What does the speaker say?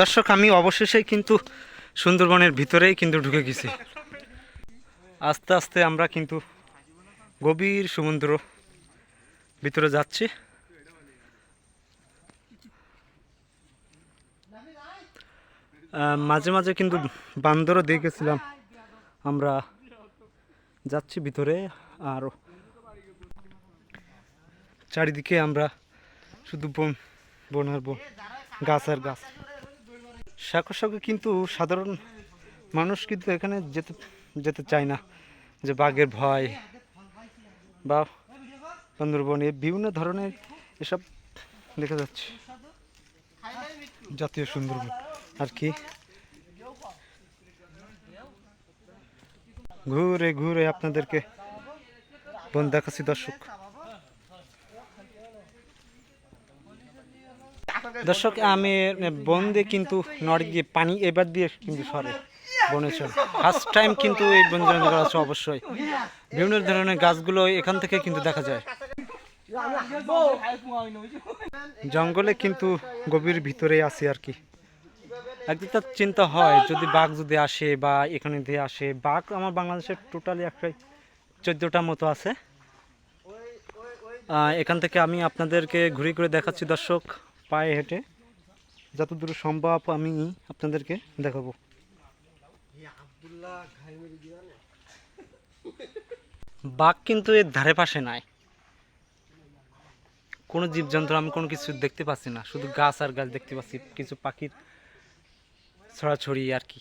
দর্শক, আমি অবশেষে কিন্তু সুন্দরবনের ভিতরেই কিন্তু ঢুকে গেছি। আস্তে আস্তে আমরা কিন্তু গভীর সমুদ্র ভিতরে যাচ্ছি। মাঝে মাঝে কিন্তু বান্দরও দেখেছিলাম আমরা যাচ্ছি ভিতরে আর চারিদিকে আমরা শুধু বন বন বন, গাছ শাখা শাখা কিন্তু সাধারণ মানুষ কিন্তু এখানে যেতে যেতে চায় না। যে বাঘের ভয় বা সুন্দরবনে বিভিন্ন ধরনের এসব দেখা যাচ্ছে। জাতীয় সুন্দরবন। আর কি? ঘুরে ঘুরে আপনাদেরকে বন দেখাচ্ছি দর্শক। দর্শক, আমি বন দিয়ে কিন্তু নড়ে গিয়ে পানি এবার দিয়ে কিন্তু সরে বনে ফার্স্ট টাইম কিন্তু এই বন জঙ্গল আছে অবশ্যই। বিভিন্ন ধরনের গাছগুলো এখান থেকে কিন্তু দেখা যায়। জঙ্গলে কিন্তু গভীর ভিতরে আছি আর কি। একদিক তার চিন্তা হয়, যদি বাঘ যদি আসে বা এখানে দিয়ে আসে, বাঘ আমার বাংলাদেশের টোটালি একটাই চোদ্দোটা মতো আছে। এখান থেকে আমি আপনাদেরকে ঘুরে ঘুরে দেখাচ্ছি দর্শক। পায়ে হেঁটে যতদূর সম্ভব আমি আপনাদেরকে দেখাবো। বাঘ কিন্তু এর ধারে পাশে নাই। কোনো জীবজন্তু আমি কোনো কিছু দেখতে পাচ্ছি না, শুধু গাছ আর গাছ দেখতে পাচ্ছি, কিছু পাখির ছড়াছড়ি আর কি।